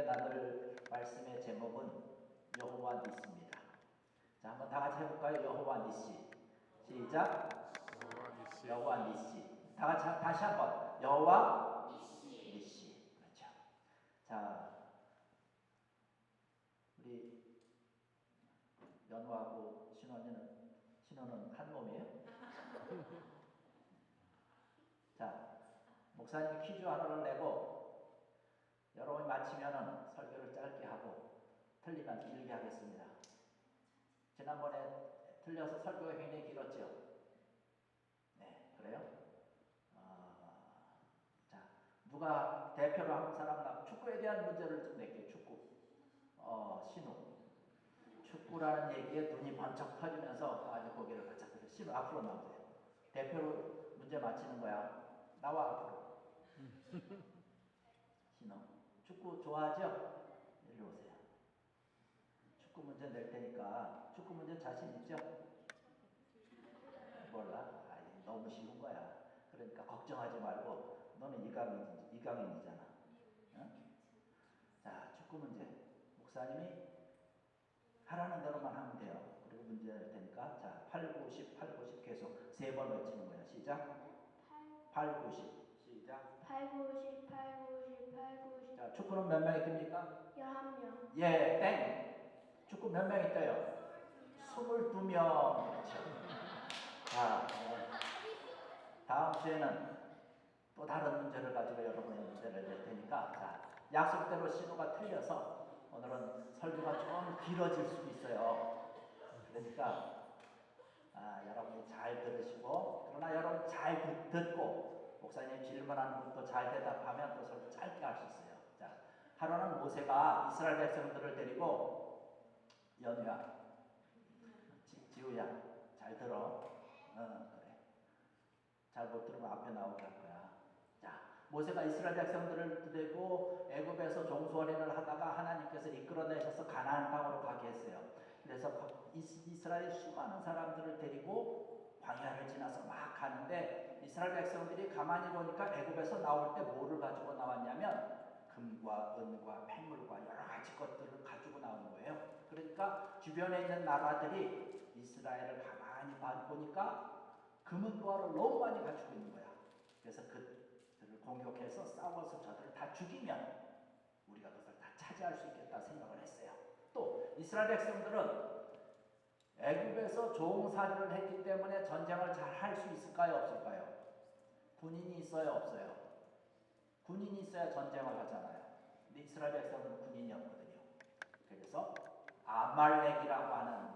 여러분에게 나눌 말씀의 제목은 여호와 니스입니다. 자, 한번 다 같이 해볼까요? 여호와 니시. 시작. 여호와 니시. 다 같이 한- 다시 한번 여호와 니시. 그렇죠. 자, 우리 연우하고 신원이는 신원은 한 몸이에요? 자, 목사님이 퀴즈 하나를 내고 여러분이 맞히면은 설교를 짧게 하고 틀리면 길게 하겠습니다. 지난번에 틀려서 설교가 굉장히 길었죠. 네, 그래요? 아, 자, 누가 대표로 한 사람 나 축구에 대한 문제를 좀 낼게요. 축구. 어, 신우. 축구라는 얘기에 눈이 번쩍 터지면서 아주 고개를 바짝 들어. 신우 앞으로 나오세요. 대표로 문제 맞히는 거야. 나와 앞으로. 신우. 축구 좋아하죠? 이리 오세요. 축구 문제 낼 테니까 축구 문제 자신 있죠? 몰라. 아, 너무 쉬운 거야. 그러니까 걱정하지 말고 너는 이강인 이강인이잖아. 응? 자, 축구 문제. 목사님이 하라는 대로만 하면 돼요. 그리고 문제 낼 테니까 자, 8, 9, 10, 8, 9, 10 계속 세 번 외치는 거야. 시작. 8, 9, 10. 시작. 8, 9, 10, 8, 9, 10, 8, 9, 10, 자, 축구는 몇 명이 뜁니까? 11명. 예, 땡. 축구 몇 명이 떠요? 22명. 그렇죠. 자, 어, 다음 주에는 또 다른 문제를 가지고 여러분의 문제를 낼 테니까 자, 약속대로 신호가 틀려서 오늘은 설교가 좀 길어질 수도 있어요. 그러니까 아, 여러분이 잘 들으시고 그러나 여러분 잘 듣- 듣고 목사님 질문하는 것도 잘 대답하면 또 설교 짧게 할 수 있어요. 자, 하루는 모세가 이스라엘 백성들을 데리고 연우야, 지, 지우야, 잘 들어. 어, 그래. 잘 못 들으면 앞에 나오게 할 거야. 자, 모세가 이스라엘 백성들을 데리고 애굽에서 종소리를 하다가 하나님께서 이끌어내셔서 가나안 땅으로 가게 했어요. 그래서 이스라엘 수많은 사람들을 데리고 광야를 지나서 막 가는데 이스라엘 백성들이 가만히 보니까 애굽에서 나올 때 뭐를 가지고 나왔냐면 금과 은과 폐물과 여러 가지 것들을 가지고 나오는 거예요. 그러니까 주변에 있는 나라들이 이스라엘을 가만히 봐- 보니까 금은 도화를 너무 많이 가지고 있는 거야. 그래서 그들을 공격해서 싸워서 저들을 다 죽이면 우리가 그것을 다 차지할 수 있겠다 생각을 했어요. 또 이스라엘 백성들은 애굽에서 종살이를 했기 때문에 전쟁을 잘 할 수 있을까요, 없을까요? 군인이 있어요, 없어요? 군인이 있어야 전쟁을 하잖아요. 근데 이스라엘 백성은 군인이 없거든요. 그래서 아말렉이라고 하는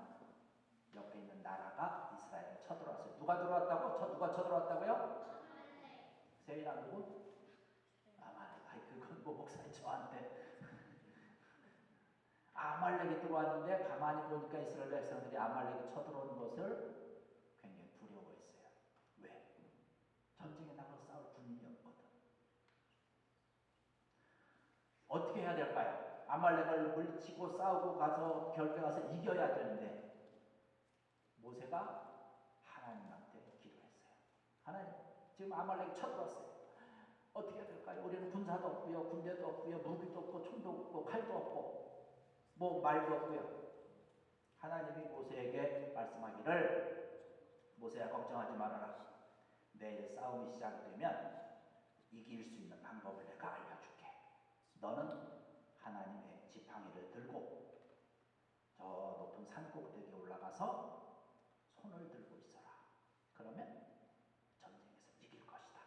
옆에 있는 나라가 이스라엘을 쳐들어왔어요. 누가 들어왔다고? 쳐, 누가 쳐들어왔다고요? 세이랑 누구? 아말렉. 아이 그건 뭐 목사님 저한테 아말렉이 들어왔는데 가만히 보니까 이스라엘 백성들이 아말렉이 쳐들어오는 것을 굉장히 두려워했어요. 왜? 전쟁에 나가서 싸울 군인이 없거든. 어떻게 해야 될까요? 아말렉을 물치고 싸우고 가서 결국에 가서 이겨야 되는데 모세가 하나님한테 기도했어요. 하나님, 지금 아말렉이 쳐들어왔어요. 어떻게 해야 될까요? 우리는 군사도 없고요, 군대도 없고요, 무기도 없고, 총도 없고, 칼도 없고, 뭐 말도 없고요. 하나님이 모세에게 말씀하기를 모세야 걱정하지 말아라. 내일 싸움이 시작되면 이길 수 있는 방법을 내가 알려줄게. 너는 하나님의 지팡이를 들고 저 높은 산 꼭대기에 올라가서 손을 들고 있어라. 그러면 전쟁에서 이길 것이다.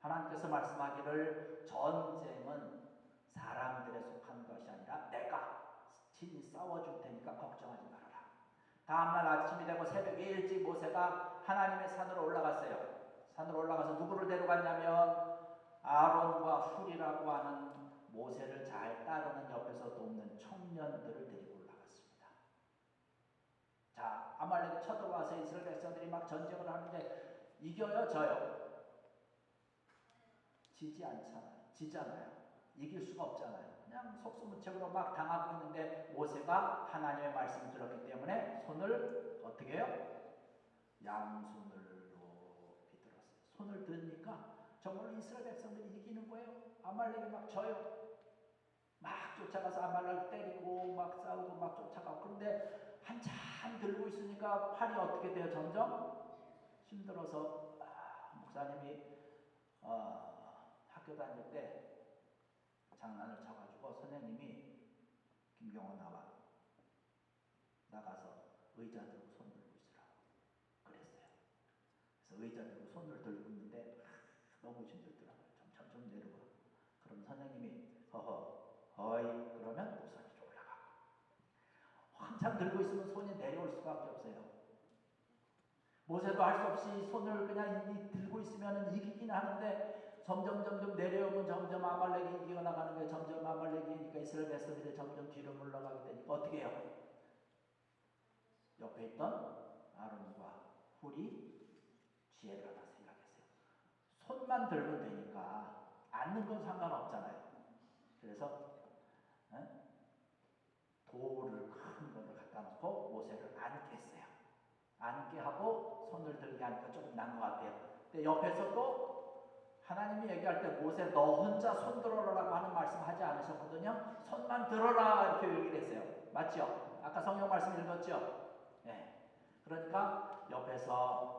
하나님께서 말씀하기를 전쟁은 사람들에 속한 것이 아니라 내가 친히 싸워줄 테니까 걱정하지 말아라. 다음날 아침이 되고 새벽 일찍 모세가 하나님의 산으로 올라갔어요. 산으로 올라가서 누구를 데려갔냐면 아론과 훌이라고 하는 모세를 잘 따르는 청년들을 데리고 올라갔습니다. 자, 아말렉이 쳐들어와서 이스라엘 백성들이 막 전쟁을 하는데 이겨요, 져요? 지지 않잖아요. 지잖아요. 이길 수가 없잖아요. 그냥 속수무책으로 막 당하고 있는데 모세가 하나님의 말씀을 들었기 때문에 손을 어떻게 해요? 양손을 높이 들었어요. 손을 드니까 정말로 이스라엘 백성들이 이기는 거예요. 아말렉이 막 져요. 막 쫓아가서 아말렉 때리고 막 싸우고 막 쫓아가고 그런데 한참 들고 있으니까 팔이 어떻게 돼요? 점점 힘들어서 아, 목사님이 어, 학교 다닐 때 장난을 쳐가지고 선생님이 김경호 나와 나가서 의자 들고 손 들고 있으라고 그랬어요. 그래서 의자 들고 손을 들고 있는데 아, 너무 힘들더라고요. 점점 좀 내려가. 그럼 선생님이 허허 어이 그러면 목사님이 올라가. 한참 들고 있으면 손이 내려올 수밖에 없어요. 모세도 할 수 없이 손을 그냥 이- 들고 있으면 이기긴 하는데 점점 점점 내려오면 점점 아말렉이 이겨 나가는 거예요. 점점 아말렉이니까 이스라엘 백성들이 점점 뒤로 물러가게 되니까 어떻게 해요? 옆에 있던 아론과 훌이 지혜를 하나 생각했어요. 손만 들면 되니까 앉는 건 상관없잖아요. 그래서 에? 돌을 큰 거를 갖다 놓고 모세를 앉게 했어요. 앉게 하고 손을 들게 하니까 조금 난 것 같아요. 근데 옆에서 또 하나님이 얘기할 때 모세 너 혼자 손 들어라라고 하는 말씀 하지 않으셨거든요. 손만 들어라 이렇게 얘기를 했어요. 맞죠? 아까 성경 말씀 읽었죠? 네. 그러니까 옆에서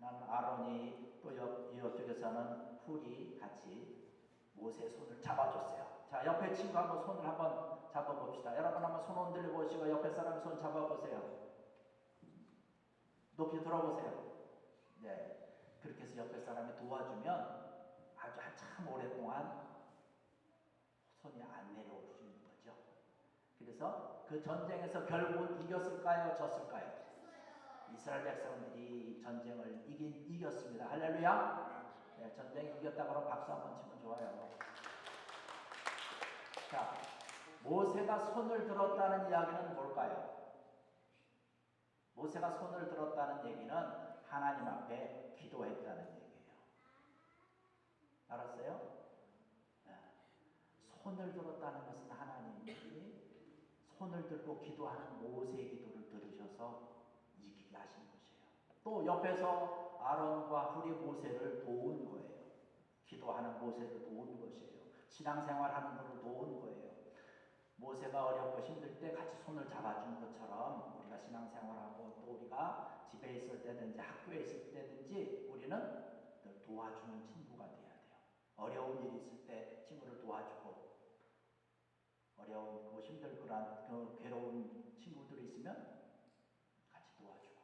하나님 아론이 또 옆, 이쪽에서는 훌이 같이 모세의 손을 잡아줬어요. 자, 옆에 친구 한번 손을 한번 잡아봅시다. 여러분 한번 손 흔들어 보시고 옆에 사람 손 잡아보세요. 높이 들어보세요. 네. 그렇게 해서 옆에 사람이 도와주면 아주 한참 오랫동안 손이 안 내려올 수 있는 거죠. 그래서 그 전쟁에서 결국은 이겼을까요? 졌을까요? 이스라엘 백성들이 전쟁을 이긴, 이겼습니다. 할렐루야. 네, 전쟁 이겼다 그러면 박수 한번 치면 좋아요. 자, 모세가 손을 들었다는 이야기는 뭘까요? 모세가 손을 들었다는 얘기는 하나님 앞에 기도했다는 얘기예요. 알았어요? 네. 손을 들었다는 것은 하나님이 손을 들고 기도하는 모세의 기도를 들으셔서 이기게 하신 것이에요. 또 옆에서 아론과 훌이 모세를 도운 거예요. 기도하는 모세를 도운 것이에요. 신앙생활 하는 것을 도운 거예요. 모세가 어렵고 힘들 때 같이 손을 잡아준 것처럼 우리가 신앙생활하고 또 우리가 집에 있을 때든지 학교에 있을 때든지 우리는 늘 도와주는 친구가 돼야 돼요. 어려운 일이 있을 때 친구를 도와주고 어려운 힘들 거란 그 괴로운 친구들이 있으면 같이 도와주고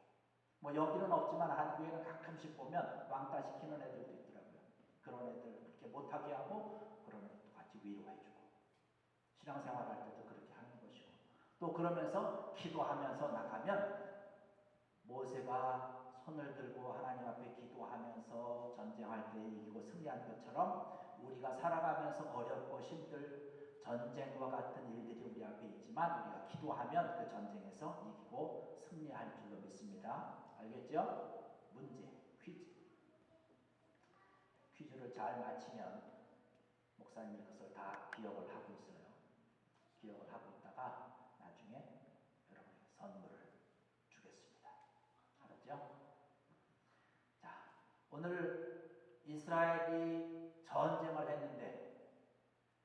뭐 여기는 없지만 한국에는 가끔씩 보면 왕따 시키는 애들도 있더라고요. 그런 애들 그렇게 못하게 하고 그런 애들도 같이 위로해주고 신앙생활 할 때도 그렇게 하는 것이고 또 그러면서 기도하면서 나가면 모세가 손을 들고 하나님 앞에 기도하면서 전쟁할 때 이기고 승리한 것처럼 우리가 살아가면서 어렵고 힘들 전쟁과 같은 일들이 우리 앞에 있지만 우리가 기도하면 그 전쟁에서 이기고 승리할 줄로 믿습니다. 알겠죠? 문제, 퀴즈. 퀴즈를 잘 맞히면 목사님이 그것을 다 기억을 하고 있어요. 기억을 하고 있다가 나중에 여러분에게 선물을 주겠습니다. 알았죠? 자, 오늘 이스라엘이 전쟁을 했는데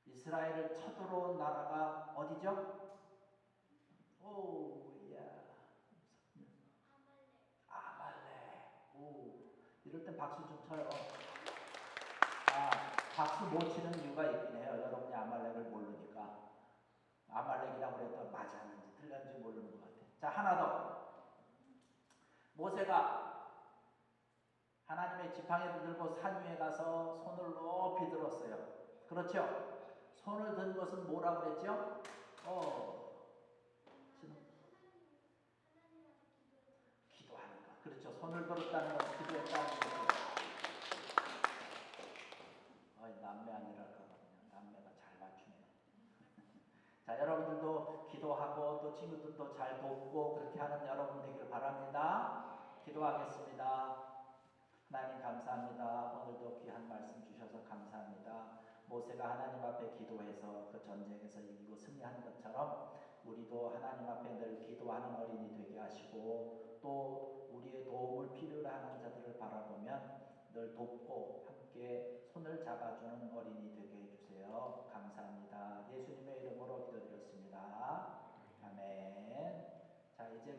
이스라엘을 쳐들어온 나라가 어디죠? 오, 야. 아말렉. 오, 이럴 땐 박수 좀 쳐요. 아, 박수 못 치는 이유가 있긴 해요. 여러분이 아말렉을 모르니까. 아말렉이라고 그랬더니 맞았는지 틀렸는지 모르는 것 같아요. 자, 하나 더. 모세가 하나님의 지팡이를 들고 산 위에 가서 손을 높이 들었어요. 그렇죠? 손을 든 것은 뭐라고 그랬죠? 어, 기도하는 것. 그렇죠. 손을 들었다는 것은 기도했다는 거죠. 어이, 남매 아니랄까 그냥 남매가 잘 맞추네. 자, 여러분들도 기도하고 또 친구들도 잘 돕고 그렇게 하는 여러분 되기를 바랍니다. 기도하겠습니다. 하나님 감사합니다. 오늘도 귀한 말씀 주셔서 감사합니다. 모세가 하나님 앞에 기도해서 그 전쟁에서 이기고 승리한 것처럼 우리도 하나님 앞에 늘 기도하는 어린이 되게 하시고 또 우리의 도움을 필요로 하는 자들을 바라보면 늘 돕고 함께 손을 잡아주는 어린이 되게 해주세요. 감사합니다. 예수님의 이름으로 기도드렸습니다. 아멘. 자, 이제